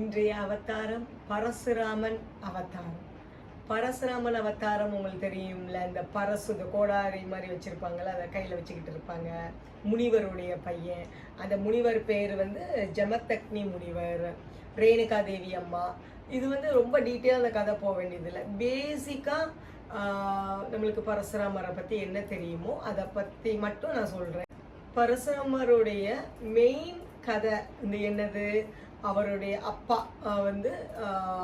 இன்றைய அவதாரம் பரசுராமன் அவதாரம். பரசுராமன் அவதாரம் உங்களுக்கு தெரியும்ல இந்த பரசு இந்த கோடாரி மாதிரி வச்சிருப்பாங்கல்ல அதை கையில் வச்சுக்கிட்டு இருப்பாங்க. முனிவருடைய பையன். அந்த முனிவர் பேர் வந்து ஜமத்தக்னி முனிவர் ரேணுகா தேவி அம்மா. இது வந்து ரொம்ப டீட்டெயிலாக அந்த கதை போக வேண்டியதில்லை. பேசிக்காக நம்மளுக்கு பரசுராமரை பற்றி என்ன தெரியுமோ அதை பற்றி மட்டும் நான் சொல்கிறேன் பரசுராமருடைய மெயின் கதை இந்த என்னது? அவருடைய அப்பா வந்து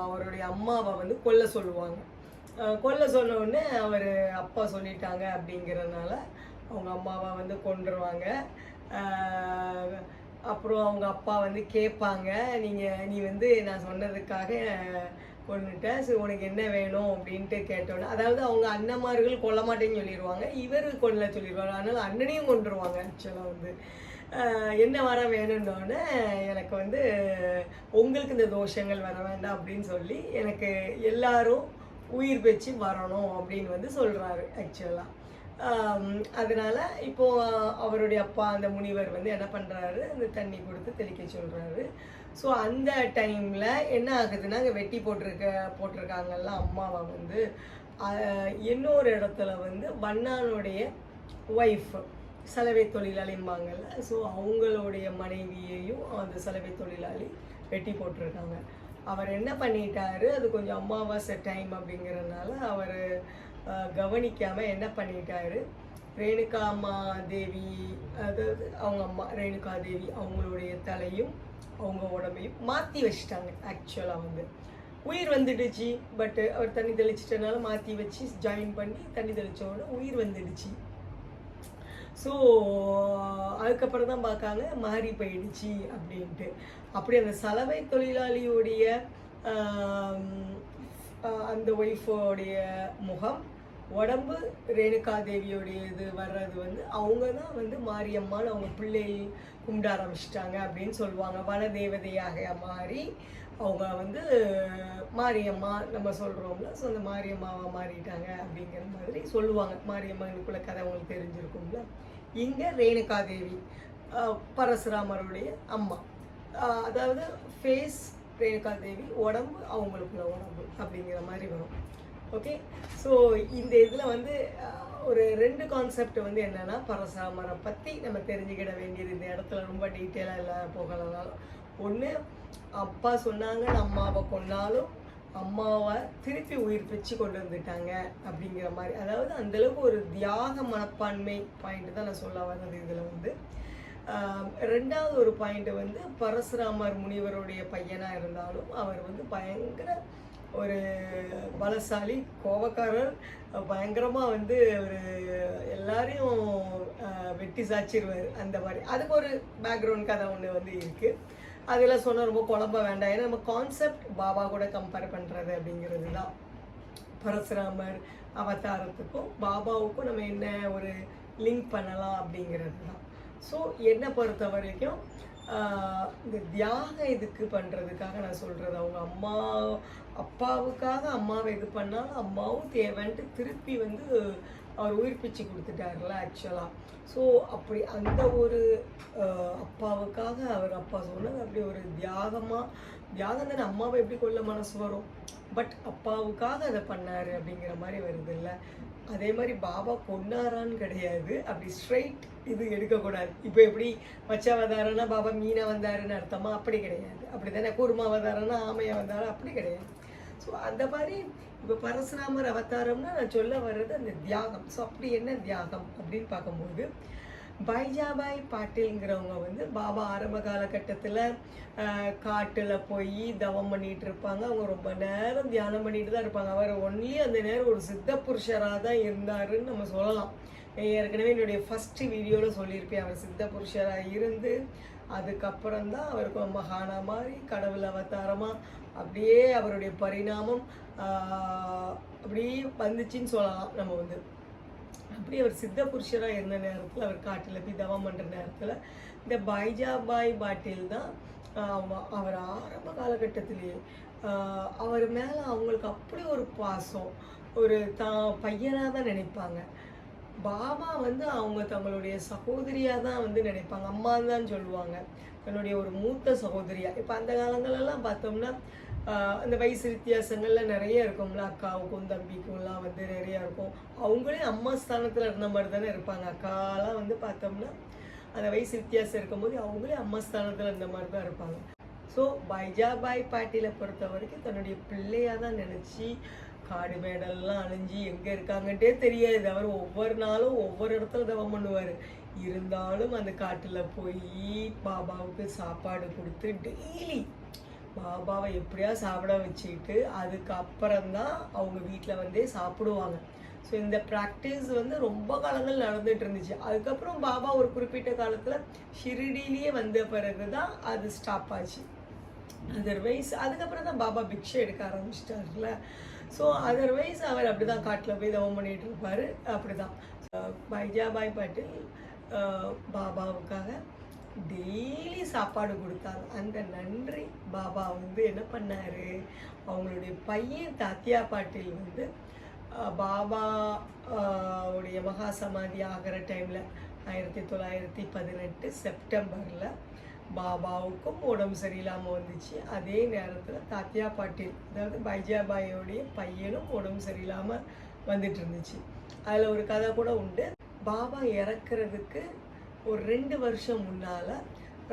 அவருடைய அம்மாவை வந்து கொல்ல சொல்லுவாங்க. கொல்ல சொன்ன உடனே அவர் அப்பா சொல்லிட்டாங்க அப்படிங்கிறதுனால அவங்க அம்மாவை வந்து கொண்டுருவாங்க அப்புறம் அவங்க அப்பா வந்து கேட்பாங்க நீங்கள் நீ வந்து நான் சொன்னதுக்காக கொண்டுட்டேன் சரி உனக்கு என்ன வேணும்? அப்படின்ட்டு கேட்டோன்னே அதாவது அவங்க அண்ணன்மார்கள் கொல்ல மாட்டேன்னு சொல்லிடுவாங்க இவர் கொல்ல சொல்லிடுவாங்க அதனால அண்ணனையும் கொண்டுருவாங்க ஆக்சுவலாக வந்து. என்ன வர வேணும்னோடனே எனக்கு வந்து உங்களுக்கு இந்த தோஷங்கள் வர வேண்டாம் அப்படின்னு சொல்லி எனக்கு எல்லாரும் உயிர் பெச்சு வரணும் அப்படின்னு வந்து சொல்கிறாரு ஆக்சுவலாக அதனால இப்போது அவருடைய அப்பா அந்த முனிவர் வந்து என்ன பண்ணுறாரு அந்த தண்ணி கொடுத்து தெளிக்க சொல்கிறாரு ஸோ அந்த டைமில் என்ன ஆகுதுன்னா அங்கே வெட்டி போட்டிருக்க போட்டிருக்காங்கல்ல அம்மாவை வந்து இன்னொரு இடத்துல வந்து வண்ணானுடைய ஒய்ஃப் சலவை தொழிலாளிம்பாங்கல்ல ஸோ அவங்களுடைய மனைவியையும் அந்த சலவை தொழிலாளி வெட்டி போட்டிருக்காங்க. அவர் என்ன பண்ணிட்டாரு? அது கொஞ்சம் அமாவாசை டைம் அப்படிங்கிறதுனால அவர் கவனிக்காமல் என்ன பண்ணிட்டாரு? ரேணுகா அம்மா தேவி அதாவது அவங்க அம்மா ரேணுகா தேவி அவங்களுடைய தலையும் அவங்க உடம்பையும் மாற்றி வச்சிட்டாங்க ஆக்சுவலாக வந்து. உயிர் வந்துடுச்சு பட்டு அவர் தண்ணி தெளிச்சிட்டனால மாற்றி வச்சு ஜாயின் பண்ணி தண்ணி தெளிச்ச உடனே உயிர் வந்துடுச்சு. ஸோ அதுக்கப்புறம் தான் பார்க்காங்க மாறி போயிடுச்சு அப்படின்ட்டு. அப்படி அந்த சலவை தொழிலாளியுடைய அந்த ஒய்ஃபோடைய முகம் உடம்பு ரேணுகா தேவியோடைய இது வர்றது வந்து அவங்க தான் வந்து மாரியம்மான்னு அவங்க பிள்ளை கும்பிட ஆரம்பிச்சிட்டாங்க அப்படின்னு சொல்லுவாங்க. வன தேவதையாக மாறி அவங்க வந்து மாரியம்மா நம்ம சொல்கிறோம்ல ஸோ அந்த மாரியம்மாவாக மாறிட்டாங்க அப்படிங்கிற மாதிரி சொல்லுவாங்க. மாரியம்மனுக்குள்ள கதை அவங்களுக்கு தெரிஞ்சிருக்கும்ல. இங்கே ரேணுகா தேவி பரசுராமருடைய அம்மா. அதாவது ஃபேஸ் ரேணுகா தேவி உடம்பு அவங்களுக்குள்ள உடம்பு அப்படிங்கிற மாதிரி வரும். ஓகே ஸோ இந்த இதில் வந்து ஒரு ரெண்டு கான்செப்ட் வந்து என்னன்னா பரசுராமரை பற்றி நம்ம தெரிஞ்சுக்கிட வேண்டியது இந்த இடத்துல ரொம்ப டீட்டெயிலாக இல்லை போகலனாலும் ஒன்று அப்பா சொன்னாங்க அம்மாவை கொன்னாலும் அம்மாவை திருப்பி உயிர் பிச்சு கொண்டு வந்துட்டாங்க அப்படிங்கிற மாதிரி. அதாவது அந்தளவுக்கு ஒரு தியாக மனப்பான்மை பாயிண்ட் தான் நான் சொல்ல வர்றது இதில் வந்து. ரெண்டாவது ஒரு பாயிண்ட் வந்து பரசுராமர் முனிவருடைய பையனாக இருந்தாலும் அவர் வந்து பயங்கர ஒரு பலசாலி கோபக்காரர் பயங்கரமாக வந்து ஒரு எல்லாரையும் வெட்டி சாச்சிருவார் அந்த மாதிரி. அதுக்கு ஒரு பேக்ரவுண்ட் கதை ஒன்று வந்து இருக்குது அதெல்லாம் சொன்னால் ரொம்ப குழம்ப வேண்டாம். ஏன்னா நம்ம கான்செப்ட் பாபா கூட கம்பேர் பண்ணுறது அப்படிங்கிறது தான் பரசுராமர் அவதாரத்துக்கும் பாபாவுக்கும் நம்ம என்ன ஒரு லிங்க் பண்ணலாம் அப்படிங்கிறது தான் ஸோ என்னை பொறுத்த வரைக்கும் இந்த தியாக இதுக்கு பண்ணுறதுக்காக நான் சொல்கிறது அவங்க அம்மா அப்பாவுக்காக அம்மாவை இது பண்ணாலும் அம்மாவும் தேவைன்ட்டு திருப்பி வந்து அவர் உயிர் பிச்சு கொடுத்துட்டாருல ஆக்சுவலாக ஸோ அப்படி அந்த ஒரு அப்பாவுக்காக அவர் அப்பா சொன்னது அப்படி ஒரு தியாகமாக தியாகம் தானே அம்மாவை எப்படி கொல்ல மனசு வரும்? பட் அப்பாவுக்காக அதை பண்ணார் அப்படிங்கிற மாதிரி வருது இல்லை. அதே மாதிரி பாபா கொன்னாரான்னு கிடையாது. அப்படி ஸ்ட்ரைட் இது எடுக்கக்கூடாது. இப்போ எப்படி மச்சாவதாரன்னா பாபா மீனா வந்தாருன்னு அர்த்தமா? அப்படி கிடையாது. அப்படி தானே கூர்மாவதாரன்னா ஆமையா வந்தாரு? அப்படி கிடையாது. ஸோ அந்த மாதிரி இப்போ பரசுராமர் அவதாரம்னா நான் சொல்ல வர்றது அந்த தியாகம். ஸோ அப்படி என்ன தியாகம் அப்படின்னு பார்க்கும்போது பைஜாபாய் பாட்டில்ங்கிறவங்க வந்து பாபா ஆரம்ப காலகட்டத்தில் காட்டில் போய் தவம் பண்ணிகிட்டு இருப்பாங்க. அவங்க ரொம்ப நேரம் தியானம் பண்ணிட்டு தான் இருப்பாங்க. அவர் ஒன்லி அந்த நேரம் ஒரு சித்த புருஷராக தான் இருந்தாருன்னு நம்ம சொல்லலாம். ஏற்கனவே என்னுடைய ஃபஸ்ட்டு வீடியோவில் சொல்லியிருப்பேன் அவர் சித்த புருஷராக இருந்து அதுக்கப்புறம் தான் அவருக்கு மகானா மாதிரி கடவுள் அவதாரமாக அப்படியே அவருடைய பரிணாமம் அப்படியே வந்துச்சுன்னு சொல்லலாம் நம்ம வந்து. அப்படி அவர் சித்த புருஷராக இருந்த நேரத்தில் அவர் காட்டில் போய் தவம் பண்ணுற நேரத்தில் இந்த பைஜாபாய் பாட்டில் தான் அவர் ஆரம்ப காலகட்டத்திலேயே அவர் மேலே அவங்களுக்கு அப்படி ஒரு பாசம் ஒரு தான் பையனாக தான் நினைப்பாங்க. பாபா வந்து அவங்க தங்களுடைய சகோதரியாக தான் வந்து நினைப்பாங்க. அம்மா தான் சொல்லுவாங்க. தன்னுடைய ஒரு மூத்த சகோதரியா. இப்போ அந்த காலங்களெல்லாம் பார்த்தோம்னா அந்த வயசு வித்தியாசங்கள்ல நிறைய இருக்கும்ல. அக்காவுக்கும் தம்பிக்கும்லாம் வந்து நிறைய இருக்கும். அவங்களே அம்மா ஸ்தானத்தில் இருந்த மாதிரி தானே இருப்பாங்க. அக்காலாம் வந்து பார்த்தோம்னா அந்த வயசு வித்தியாசம் இருக்கும்போது அவங்களே அம்மா ஸ்தானத்தில் இருந்த மாதிரி தான் இருப்பாங்க. ஸோ பைஜாபாய் பாட்டியில் பொறுத்த வரைக்கும் தன்னுடைய பிள்ளையாக தான் நினச்சி காடு மேடெல்லாம் அழிஞ்சு எங்கே இருக்காங்கன்ட்டே தெரியாது. அவர் ஒவ்வொரு நாளும் ஒவ்வொரு இடத்துல தவம் பண்ணுவார். இருந்தாலும் அந்த காட்டில் போய் பாபாவுக்கு சாப்பாடு கொடுத்து டெய்லி பாபாவை எப்படியா சாப்பிட வச்சுக்கிட்டு அதுக்கப்புறம் தான் அவங்க வீட்டில் வந்தே சாப்பிடுவாங்க. ஸோ இந்த ப்ராக்டிஸ் வந்து ரொம்ப காலங்கள் நடந்துட்டு இருந்துச்சு. அதுக்கப்புறம் பாபா ஒரு குறிப்பிட்ட காலத்தில் ஷிரிடிலேயே வந்த பிறகு தான் அது ஸ்டாப் ஆச்சு. அதர்வைஸ் அதுக்கப்புறம் தான் பாபா பிக்ஷை எடுக்க ஆரம்பிச்சிட்டாருல ஸோ அதர்வைஸ் அவர் அப்படி தான் காட்டில் போய் தவம் பண்ணிட்டு இருப்பார். அப்படி தான் பைஜாபாய் பாட்டில் பாபாவுக்காக டெய்லி சாப்பாடு கொடுத்தாங்க. அந்த நன்றி பாபா வந்து என்ன பண்ணாரு? அவங்களுடைய பையன் தாத்தியா பாட்டில் வந்து பாபா உடைய மகா சமாதி ஆகிற டைமில் ஆயிரத்தி தொள்ளாயிரத்தி பதினெட்டு செப்டம்பரில் பாபாவுக்கும் உடம்பு சரியில்லாமல் வந்துச்சு. அதே நேரத்தில் தாத்தியா பாட்டில் அதாவது பைஜாபாயோடைய பையனும் உடம்பு சரியில்லாமல் வந்துட்டு இருந்துச்சு. அதில் ஒரு கதை கூட உண்டு. பாபா இறக்குறதுக்கு ஒரு ரெண்டு வருஷம் முன்னால்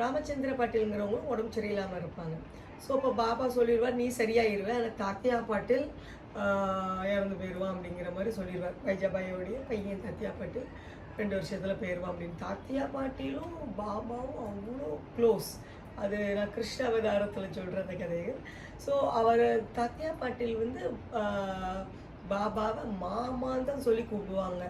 ராமச்சந்திர பாட்டிலுங்கிறவங்களும் உடம்பு சரியில்லாமல் இருப்பாங்க. ஸோ அப்போ பாபா சொல்லிடுவார் நீ சரியாயிருவேன் ஆனால் தாத்தியா பாட்டில் இறந்து போயிடுவான் அப்படிங்கிற மாதிரி சொல்லிடுவார். பைஜாபாயோடைய பையன் தாத்தியா பாட்டில். ரெண்டு வருஷத்தில் போயிடுவோம் அப்படின்னு. தாத்தியா பாட்டிலும் பாபாவும் அவ்வளோ க்ளோஸ் அது நான் கிருஷ்ண அவதாரத்தில் சொல்கிற அந்த கதைகள் ஸோ அவர் தாத்தியா பாட்டில் வந்து பாபாவை மாமான்னு தான் சொல்லி கூப்பிடுவாங்க.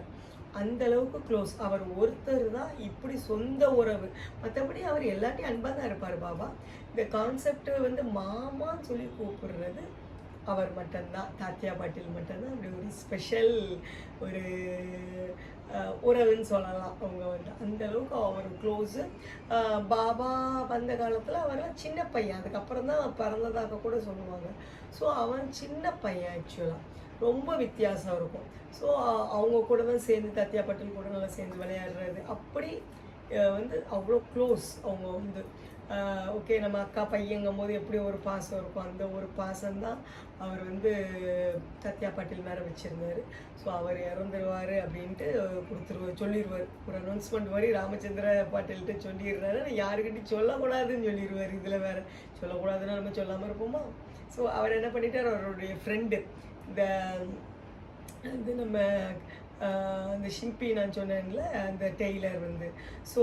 அந்த அளவுக்கு க்ளோஸ் அவர் ஒருத்தர் தான் இப்படி சொந்த உறவு. மற்றபடி அவர் எல்லாத்தையும் அன்பாக தான் இருப்பார் பாபா. இந்த கான்செப்ட் வந்து மாமான்னு சொல்லி கூப்பிடுறது அவர் மட்டும்தான் தாத்தியா பாட்டில் மட்டும்தான். அப்படி ஒரு ஸ்பெஷல் ஒரு உறவுன்னு சொல்லலாம் அவங்க வந்து. அந்தளவுக்கு அவர் க்ளோஸு பாபா வந்த காலத்தில் அவர் சின்ன பையன். அதுக்கப்புறம் தான் பிறந்ததாக கூட சொல்லுவாங்க. ஸோ அவன் சின்ன பையன் ஆக்சுவலாக ரொம்ப வித்தியாசம் இருக்கும். ஸோ அவங்க கூட தான் சேர்ந்து தத்தியா பட்டில் கூட நல்லா சேர்ந்து விளையாடுறது. அப்படி வந்து அவ்வளோ க்ளோஸ் அவங்க வந்து. ஓகே நம்ம அக்கா பையங்கும் போது எப்படி ஒரு பாசம் இருக்கும் அந்த ஒரு பாசம்தான் அவர் வந்து சத்யா பாட்டில் மேலே வச்சுருந்தார். ஸோ அவர் இறந்துருவார் அப்படின்ட்டு கொடுத்துருவார் சொல்லிடுவார் ஒரு அனௌன்ஸ்மெண்ட் மாதிரி ராமச்சந்திர பாட்டில்கிட்ட சொல்லிடுறாரு. ஆனால் யாருக்கிட்டையும் சொல்லக்கூடாதுன்னு சொல்லிடுவார் இதில் வேறு சொல்லக்கூடாதுன்னு நம்ம சொல்லாமல் இருப்போமா? ஸோ அவர் என்ன பண்ணிட்டார்? அவருடைய ஃப்ரெண்டு இந்த இது நம்ம இந்த ஷிம்பி நான் சொன்னேன்ல அந்த டெய்லர் வந்து. ஸோ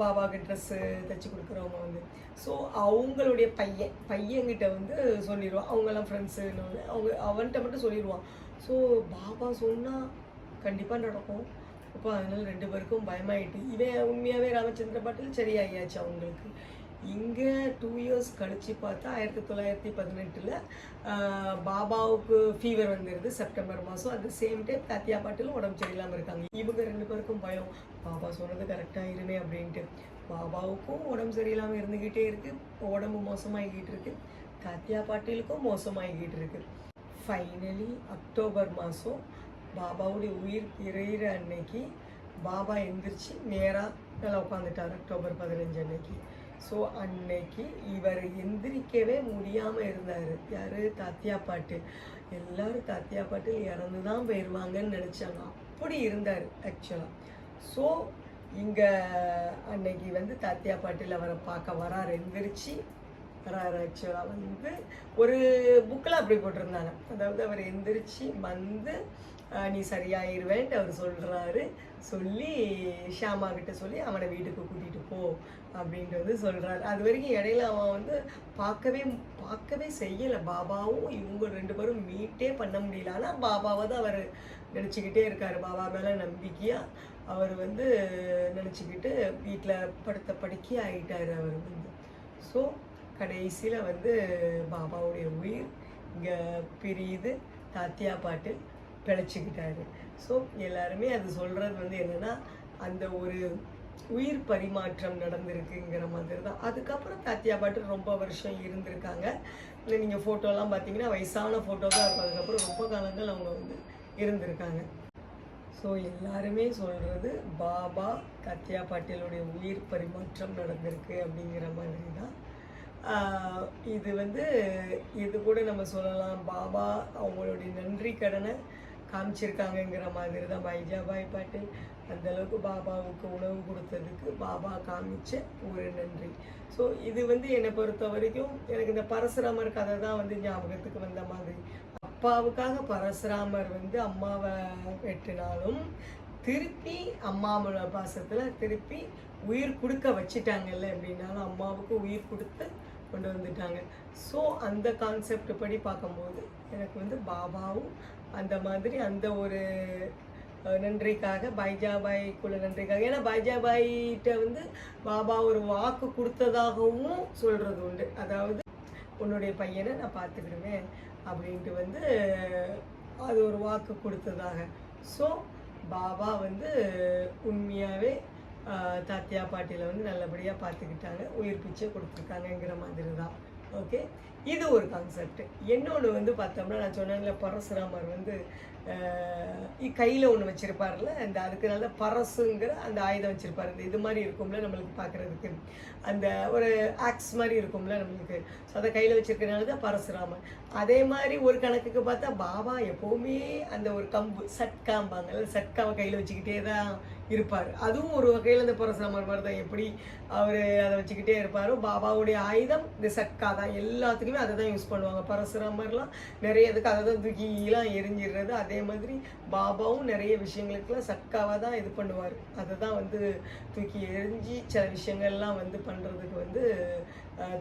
பாபாவுக்கு ட்ரெஸ்ஸு தைச்சி கொடுக்குறவங்க வந்து. ஸோ அவங்களுடைய பையன் பையன்கிட்ட வந்து சொல்லிடுவான் அவங்கெல்லாம் ஃப்ரெண்ட்ஸுன்னு அவங்க அவன்கிட்ட மட்டும் சொல்லிடுவான் ஸோ பாபா சொன்னால் கண்டிப்பாக நடக்கும். அப்போ அதனால ரெண்டு பேருக்கும் பயமாயிட்டு இவன் உண்மையாகவே ராமச்சந்திர பாட்டில் சரியாகியாச்சு அவங்களுக்கு. இங்கே டூ இயர்ஸ் கழித்து பார்த்தா ஆயிரத்தி தொள்ளாயிரத்தி பதினெட்டில் பாபாவுக்கு ஃபீவர் வந்துடுது செப்டம்பர் மாதம் அட் த சேம் டைம் தாத்தியா பாட்டிலும் உடம்பு சரியில்லாமல் இருக்காங்க. இவங்க ரெண்டு பேருக்கும் பயம். பாபா சொன்னது கரெக்டாக இருமே அப்படின்ட்டு. பாபாவுக்கும் உடம்பு சரியில்லாமல் இருந்துக்கிட்டே இருக்குது உடம்பு மோசமாகிக்கிட்டு இருக்கு. தாத்தியா பாட்டிலுக்கும் மோசமாகிக்கிட்டு இருக்கு. ஃபைனலி அக்டோபர் மாதம் பாபாவுடைய உயிர் பிறையிற அன்னைக்கு பாபா எந்திரிச்சு நேராக நல்லா உட்காந்துட்டார் அக்டோபர் பதினஞ்சு அன்னைக்கு. ஸோ அன்னைக்கு இவர் எந்திரிக்கவே முடியாமல் இருந்தார். யார்? தாத்தியா பாட்டு. எல்லாரும் தாத்தியா பாட்டில் இறந்து தான் போயிடுவாங்கன்னு நினச்சாங்க. அப்படி இருந்தார் ஆக்சுவலாக ஸோ இங்கே அன்னைக்கு வந்து தாத்தியா பாட்டில் அவரை பார்க்க வரார். எந்திரிச்சு வராரு ஆக்சுவலாக வந்து ஒரு புக்கில் அப்படி போட்டிருந்தாங்க. அதாவது அவர் எந்திரிச்சு வந்து நீ சரியாயிருவேன்ட்டு அவர் சொல்கிறாரு சொல்லி ஷியாமா கிட்ட சொல்லி அவனை வீட்டுக்கு கூட்டிகிட்டு போ அப்படின்ட்டு வந்து சொல்கிறாரு அது வரைக்கும் இடையில அவன் வந்து பார்க்கவே பார்க்கவே செய்யலை. பாபாவும் இவங்க ரெண்டு பேரும் மீட்டே பண்ண முடியல. ஆனால் பாபாவை தான் அவர் நினச்சிக்கிட்டே இருக்கார். பாபா மேலே நம்பிக்கையாக அவர் வந்து நினச்சிக்கிட்டு வீட்டில் படுத்த படுக்கி ஆகிட்டார் அவர் வந்து. ஸோ கடைசியில் வந்து பாபாவுடைய உயிர் இங்கே பிரியுது. தாத்தியா பாட்டு பிழைச்சிக்கிட்டாரு. ஸோ எல்லாருமே அது சொல்கிறது வந்து என்னென்னா அந்த ஒரு உயிர் பரிமாற்றம் நடந்திருக்குங்கிற மாதிரி தான். அதுக்கப்புறம் தாத்தியா பாட்டு ரொம்ப வருஷம் இருந்திருக்காங்க. நீங்கள் ஃபோட்டோலாம் பார்த்தீங்கன்னா வயசான ஃபோட்டோ தான் இருக்கும். அதுக்கப்புறம் ரொம்ப காலங்கள் அவங்க வந்து இருந்திருக்காங்க. ஸோ எல்லாருமே சொல்கிறது பாபா தாத்தியா பாட்டிலுடைய உயிர் பரிமாற்றம் நடந்திருக்கு அப்படிங்கிற மாதிரி தான். இது வந்து இது கூட நம்ம சொல்லலாம். பாபா அவங்களுடைய நன்றி கடனை காமிச்சிருக்காங்கங்கிற மாதிரி தான் பைஜாபாய் பாட்டில் அந்த அளவுக்கு பாபாவுக்கு உணவு கொடுத்ததுக்கு பாபா காமிச்ச ஒரு நன்றி. ஸோ இது வந்து என்னை பொறுத்த வரைக்கும் எனக்கு இந்த பரசுராமர் கதை தான் வந்து ஞாபகத்துக்கு வந்த மாதிரி. அப்பாவுக்காக பரசுராமர் வந்து அம்மாவை வெட்டினாலும் திருப்பி அம்மாவோட பாசத்தில் திருப்பி உயிர் கொடுக்க வச்சிட்டாங்கல்ல அப்படின்னாலும் அம்மாவுக்கு உயிர் கொடுத்து கொண்டு வந்துட்டாங்க. ஸோ அந்த கான்செப்ட் படி பார்க்கும்போது எனக்கு வந்து பாபாவும் அந்த மாதிரி அந்த ஒரு நன்றிக்காக பைஜாபாய்க்குள்ள நன்றிக்காக ஏன்னா பைஜாபாய்கிட்ட வந்து பாபா ஒரு வாக்கு கொடுத்ததாகவும் சொல்கிறது உண்டு. அதாவது உன்னுடைய பையனை நான் பார்த்துக்கிடுவேன் அப்படின்ட்டு வந்து அது ஒரு வாக்கு கொடுத்ததாக. ஸோ பாபா வந்து உண்மையாகவே தாத்தியா பாட்டியில் வந்து நல்லபடியாக பார்த்துக்கிட்டாங்க உயிர் பிச்சை கொடுத்துருக்காங்கங்கிற மாதிரி தான் ஓகே இது ஒரு கான்செப்ட் இன்னொன்று வந்து பார்த்தோம்னா நான் சொன்னேன்ல பரசுராமர் வந்து கையில் ஒன்று வச்சுருப்பார்ல அந்த அதுக்கு நல்ல பரசுங்கிற அந்த ஆயுதம் வச்சுருப்பார். இந்த இது மாதிரி இருக்கும்ல நம்மளுக்கு பார்க்குறதுக்கு அந்த ஒரு ஆக்ஸ் மாதிரி இருக்கும்ல நம்மளுக்கு. ஸோ அதை கையில் வச்சுருக்கனால தான் பரசுராமன் அதே மாதிரி ஒரு கணக்குக்கு பார்த்தா பாபா எப்போவுமே அந்த ஒரு கம்பு சட்காம்பாங்கல்ல சட்காவை கையில் வச்சுக்கிட்டே தான் இருப்பார். அதுவும் ஒரு வகையில் அந்த பரசுராமர் மாதிரி தான். எப்படி அவர் அதை வச்சுக்கிட்டே இருப்பாரோ பாபாவுடைய ஆயுதம் இந்த சட்கா தான். எல்லாத்துக்குமே அதை தான் யூஸ் பண்ணுவாங்க. பரசுராமர்லாம் நிறைய இதுக்கு அதை தான் தூக்கிலாம் எரிஞ்சிடுறது அது அதே மாதிரி பாபாவும் நிறைய விஷயங்களுக்குலாம் சக்காவாக தான் இது பண்ணுவார். அதை தான் வந்து தூக்கி எரிஞ்சு சில விஷயங்கள்லாம் வந்து பண்ணுறதுக்கு வந்து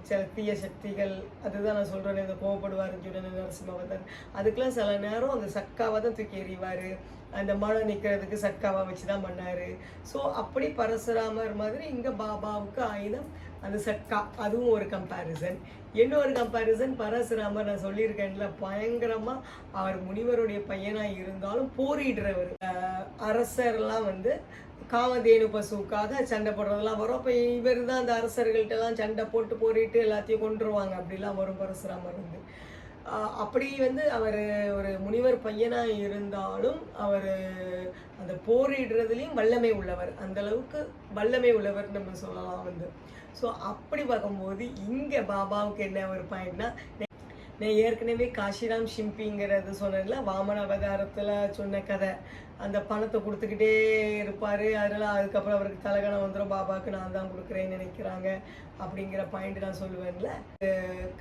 சில தீய சக்திகள் அதுதான் நான் சொல்கிறேன் இந்த கோவப்படுவாருன்னு சொன்னேன் நரசிம்மவதன். அதுக்கெல்லாம் சில நேரம் அந்த சக்காவை தான் தூக்கி எறிவார். அந்த மனம் நிற்கிறதுக்கு சக்காவை வச்சு தான் பண்ணார். ஸோ அப்படி பரசுராமர் மாதிரி இங்கே பாபாவுக்கு ஆயுதம் அந்த சட்கா அதுவும் ஒரு கம்பேரிசன் இன்னொரு கம்பேரிசன் பரசுராமர் நான் சொல்லியிருக்கேன்ல பயங்கரமாக அவர் முனிவருடைய பையனாக இருந்தாலும் போரிடுறவர். அரசர்லாம் வந்து காமதேனு பசுவுக்காக சண்டை போடுறதெல்லாம் வரும். அப்போ இவர் தான் அந்த அரசர்கள்ட்டெல்லாம் சண்டை போட்டு போரிட்டு எல்லாத்தையும் கொண்டுருவாங்க அப்படிலாம் வரும் பரசுராமர் வந்து. அப்படி வந்து அவர் ஒரு முனிவர் பையனாக இருந்தாலும் அவர் அந்த போரிடுறதுலேயும் வல்லமை உள்ளவர். அந்த அளவுக்கு வல்லமை உள்ளவர் நம்ம சொல்லலாம் வந்து. ஸோ அப்படி பார்க்கும்போது இங்கே பாபாவுக்கு என்ன ஒரு பாயிண்ட்னா நான் ஏற்கனவே காஷிராம் ஷிம்பிங்கிறது சொன்னேன்ல வாமன அவதாரத்தில் சொன்ன கதை. அந்த பணத்தை கொடுத்துக்கிட்டே இருப்பார். அதனால் அதுக்கப்புறம் அவருக்கு தலகணம் வந்துடும் பாபாவுக்கு நான் தான் கொடுக்குறேன்னு நினைக்கிறாங்க. அப்படிங்கிற பாயிண்ட் நான் சொல்லுவேன்ல.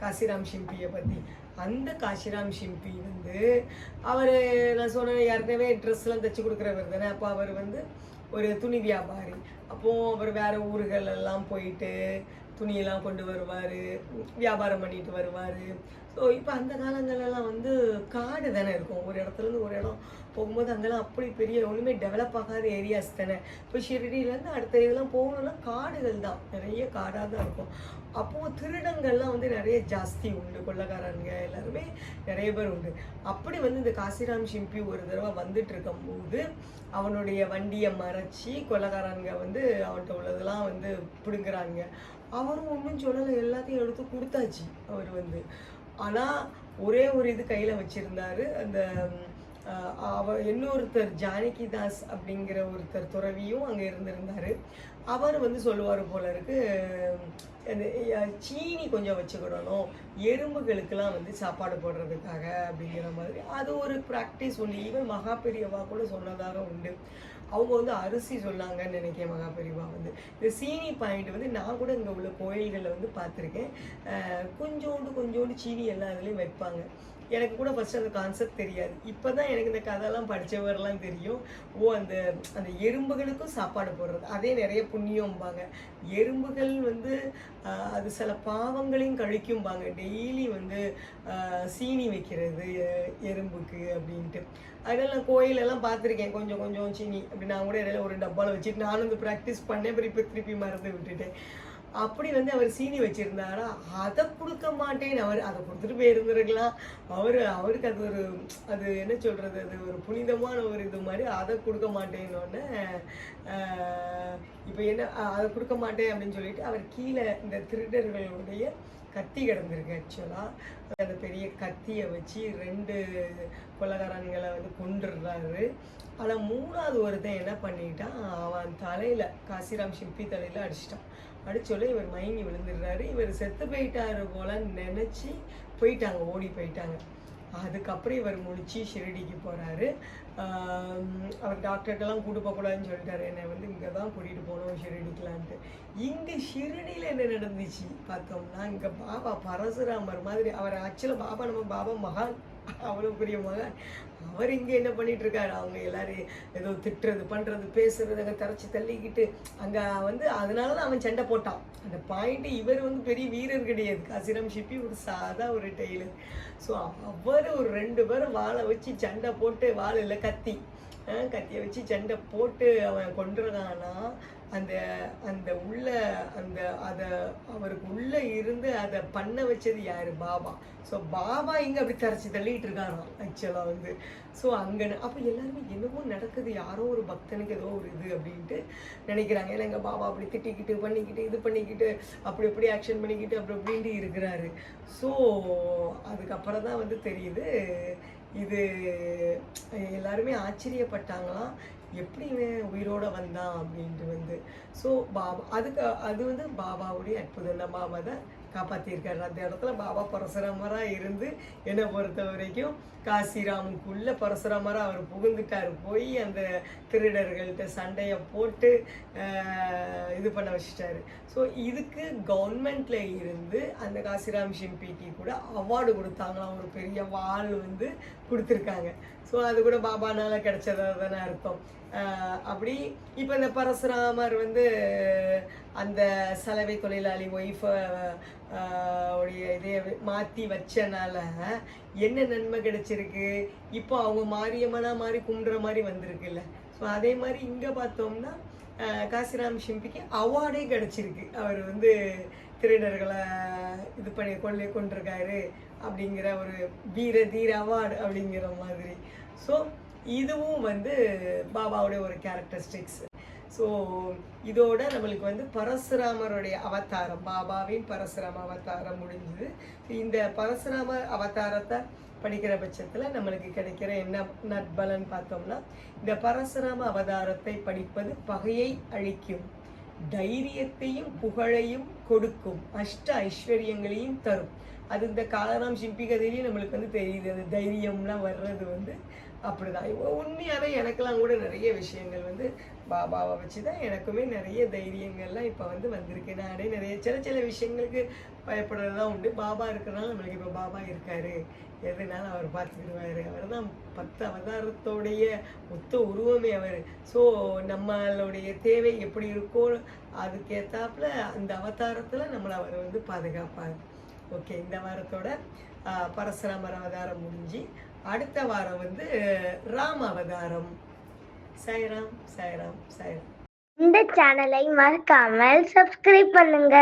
காசிராம் ஷிம்பியை பற்றி அந்த காசிராம் ஷிம்பி வந்து அவர் நான் சொன்னேன் ஏற்கனவே ட்ரெஸ்லாம் தைச்சி கொடுக்குறவர் தானே. அப்போ அவர் வந்து ஒரு துணி வியாபாரி. அப்போது அவர் வேறு ஊர்களெல்லாம் போயிட்டு துணியெல்லாம் கொண்டு வருவார். வியாபாரம் பண்ணிட்டு வருவார். ஸோ இப்போ அந்த காலங்களெல்லாம் வந்து காடு தானே இருக்கும். ஒரு இடத்துலேருந்து ஒரு இடம் போகும்போது அங்கெல்லாம் அப்படி பெரிய ஒன்றுமே டெவலப் ஆகாத ஏரியாஸ் தானே. இப்போ ஷிரடியிலேருந்து அடுத்த இதெல்லாம் போகணும்னா காடுகள் தான். நிறைய காடாக தான் இருக்கும். அப்போது திருடங்கள்லாம் வந்து நிறைய ஜாஸ்தி உண்டு. கொள்ளக்காரங்க எல்லாருமே நிறைய பேர் உண்டு. அப்படி வந்து இந்த காசிராம் ஷிம்பி ஒரு தடவை வந்துட்டு இருக்கும்போது அவனுடைய வண்டியை மறைச்சி கொள்ளக்காரங்க வந்து அவன்கிட்ட உள்ளதெல்லாம் வந்து பிடுங்குறாங்க. அவரும் ஒன்றும் சொல்லலை. எல்லாத்தையும் எடுத்து கொடுத்தாச்சு. அவர் வந்து ஆனால் ஒரே ஒரு இது கையில் வச்சுருந்தாரு. அந்த அவ அவர் இன்னொருத்தர் ஜானகி தாஸ் அப்படிங்கிற ஒருத்தர் துறவியும் அங்கே இருந்திருந்தார். அவர் வந்து சொல்லுவார் போல இருக்கு சீனி கொஞ்சம் வச்சுக்கிடணும். எறும்புகளுக்கெல்லாம் வந்து சாப்பாடு போடுறதுக்காக அப்படிங்கிற மாதிரி. அது ஒரு ப்ராக்டிஸ் உண்டு. ஈவன் மகா பெரியவா கூட சொன்னதாக உண்டு. அவங்க வந்து அரிசி சொன்னாங்கன்னு நினைக்கிறேன் மகாபெரிவா வந்து. இந்த சீனி பாயிண்ட் வந்து நான் கூட இங்கே உள்ள கோயில்களில் வந்து பார்த்துருக்கேன். கொஞ்சோண்டு கொஞ்சோண்டு சீனி எல்லா இதுலேயும் வைப்பாங்க. எனக்கு கூட ஃபர்ஸ்ட் அந்த கான்செப்ட் தெரியாது. இப்போ தான் எனக்கு இந்த கதைலாம் படித்தவரெல்லாம் தெரியும். ஓ அந்த அந்த எறும்புகளுக்கும் சாப்பாடு போடுறது. அதே நிறைய புண்ணியம்பாங்க. எறும்புகள் வந்து அது சில பாவங்களையும் கழிக்கும்பாங்க. டெய்லி வந்து சீனி வைக்கிறது எ- எறும்புக்கு அப்படின்ட்டு. அதனால் நான் கோயிலெல்லாம் பார்த்துருக்கேன். கொஞ்சம் கொஞ்சம் சீனி. அப்படி நான் கூட இடையில ஒரு டப்பாவில் வச்சுட்டு நானும் வந்து ப்ராக்டிஸ் பண்ணேன். அப்புறம் இப்போ திருப்பி மறந்து விட்டுட்டேன். அப்படி வந்து அவர் சீனி வச்சிருந்தாரா அதை கொடுக்க மாட்டேன்னு அவர் அதை கொடுத்துட்டு போயிருந்திருக்கலாம். அவர் அவருக்கு அது ஒரு அது என்ன சொல்றது அது ஒரு புனிதமான ஒரு இது மாதிரி அதை கொடுக்க மாட்டேன்னொன்னே இப்போ என்ன அதை கொடுக்க மாட்டேன் அப்படின்னு சொல்லிட்டு அவர் கீழே இந்த திருடர்களுடைய கத்தி கிடந்திருக்கு ஆக்சுவலாக அந்த பெரிய கத்தியை வச்சு ரெண்டு கொலகாரன்களை வந்து கொண்டுடுறாரு ஆனால் மூணாவது ஒருத்தன் என்ன பண்ணிட்டான் அவன் தலையில் காசிராம் ஷிப்பி தலையில் அடிச்சிட்டான். அடிச்சோடனே இவர் மயங்கி விழுந்துடுறாரு. இவர் செத்து போயிட்டாரு போல நினச்சி போயிட்டாங்க ஓடி போயிட்டாங்க. அதுக்கப்புறம் இவர் முடிச்சு ஷிரடிக்கு போகிறாரு அவர் டாக்டர்கிட்டலாம் கூட்டு போகக்கூடாதுன்னு சொல்லிட்டாரு. என்னை வந்து இங்கே தான் கூட்டிகிட்டு போனோம் ஷிரடிக்கலான்ட்டு. இங்கே ஷிரடியில் என்ன நடந்துச்சு? பார்த்தோம்னா இங்கே பாபா பரசுராமர் மாதிரி அவர் ஆக்சுவலாக பாபா நம்ம பாபா மகான். அவ்வளோ பெரிய மகன். அவர் இங்கே என்ன பண்ணிட்டு இருக்காரு அவங்க எல்லாரும் ஏதோ திட்டுறது பண்ணுறது பேசுறது அங்கே தரைச்சி தள்ளிக்கிட்டு அங்கே வந்து அதனால தான் அவன் சண்டை போட்டான். அந்த பாயிண்ட்டு இவர் வந்து பெரிய வீரர் கிடையாது. காசிராம் ஷிப்பி ஒரு சாதா ஒரு டெய்லர். ஸோ அவர் ஒரு ரெண்டு பேரும் வாழை வச்சு சண்டை போட்டு வாழை இல்லை கத்தி கத்தியை வச்சு சண்டை போட்டு அவன் கொண்டுருக்கானா அந்த அந்த உள்ள அந்த அதை அவருக்கு உள்ள இருந்து அதை பண்ண வச்சது யாரு? பாபா. ஸோ பாபா இங்கே அப்படி தரைச்சி தள்ளிட்டு இருக்காராம் ஆக்சுவலாக வந்து. ஸோ அங்கே அப்போ எல்லாருமே என்னமோ நடக்குது யாரோ ஒரு பக்தனுக்கு ஏதோ ஒரு இது அப்படின்ட்டு நினைக்கிறாங்க. ஏன்னா எங்கள் பாபா அப்படி திட்டிக்கிட்டு பண்ணிக்கிட்டு இது பண்ணிக்கிட்டு அப்படி அப்படி ஆக்ஷன் பண்ணிக்கிட்டு அப்படி அப்படின்ட்டு இருக்கிறாரு. ஸோ அதுக்கப்புறம் தான் வந்து தெரியுது இது எல்லாருமே ஆச்சரியப்பட்டாங்களாம். எப்படி இவன் வந்தான் அப்படின்ட்டு வந்து. ஸோ பாபா அதுக்கு அது வந்து பாபாவுடைய அற்புதம் தான் அதை காப்பாற்றியிருக்காரு அந்த இடத்துல பாபா பரசுராமராக இருந்து என்னை பொறுத்த வரைக்கும் காசிராமுக்குள்ளே பரசுராமராக அவர் புகுந்துட்டார். போய் அந்த திருடர்கள்ட்ட சண்டையை போட்டு இது பண்ண வச்சுட்டாரு. ஸோ இதுக்கு கவர்மெண்ட்ல இருந்து அந்த காசிராம் ஷிம்பிக்கு கூட அவார்டு கொடுத்தாங்களாம். ஒரு பெரிய வாள் வந்து கொடுத்துருக்காங்க. ஸோ அது கூட பாபானால் கிடச்சதாக தானே அர்த்தம். அப்படி. இப்போ இந்த பரசுராமர் வந்து அந்த சலவை தொழிலாளி ஒய்ஃபை உடைய இதை மாற்றி வச்சனால என்ன நன்மை கிடைச்சிருக்கு? இப்போ அவங்க மாரியம்மனா மாதிரி கும்பிட்ற மாதிரி வந்திருக்குல்ல. ஸோ அதே மாதிரி இங்கே பார்த்தோம்னா காசிராம் ஷிம்பிக்கு அவார்டே கிடச்சிருக்கு. அவர் வந்து திருடர்களை இது பண்ணி கொள்ளை கொண்டிருக்காரு அப்படிங்கிற ஒரு வீர தீர அவார்டு அப்படிங்கிற மாதிரி. ஸோ இதுவும் வந்து பாபாவுடைய ஒரு கேரக்டரிஸ்டிக்ஸ் ஸோ இதோட நம்மளுக்கு வந்து பரசுராமருடைய அவதாரம் பாபாவின் பரசுராம அவதாரம் முடிஞ்சுது. இந்த பரசுராம அவதாரத்தை படிக்கிற பட்சத்தில் நம்மளுக்கு கிடைக்கிற என்ன நட்பலன் பார்த்தோம்னா இந்த பரசுராம அவதாரத்தை படிப்பது பகையை அழிக்கும் தைரியத்தையும் புகழையும் கொடுக்கும் அஷ்ட ஐஸ்வர்யங்களையும் தரும். அது இந்த காலராம் சிம்பி கதையிலையும் நம்மளுக்கு வந்து தெரியுது. அந்த தைரியம்லாம் வர்றது வந்து அப்படிதான். உண்மையாகவே எனக்கெல்லாம் கூட நிறைய விஷயங்கள் வந்து பாபாவை வச்சு தான் எனக்குமே நிறைய தைரியங்கள்லாம் இப்போ வந்து வந்திருக்கு. நானே நிறைய சில சில விஷயங்களுக்கு பயப்படுறதுலாம் உண்டு. பாபா இருக்கிறனால நம்மளுக்கு இப்போ பாபா இருக்காரு. எதுனாலும் அவர் பார்த்துக்கிடுவார் அவர் தான் பத்து அவதாரத்தோடைய மொத்த உருவமே அவர். ஸோ நம்மளுடைய தேவை எப்படி இருக்கோ அதுக்கேற்றாப்புல அந்த அவதாரத்தில் நம்மளை அவர் வந்து பாதுகாப்பார். ஓகே இந்த வாரத்தோட பரசுராமர் அவதாரம் முடிஞ்சு அடுத்த வாரம் வந்து ராம் அவதாரம். சாய்ராம் சாய்ராம் சாய்ராம். இந்த சேனலை மறக்காமல் சப்ஸ்கிரைப் பண்ணுங்க.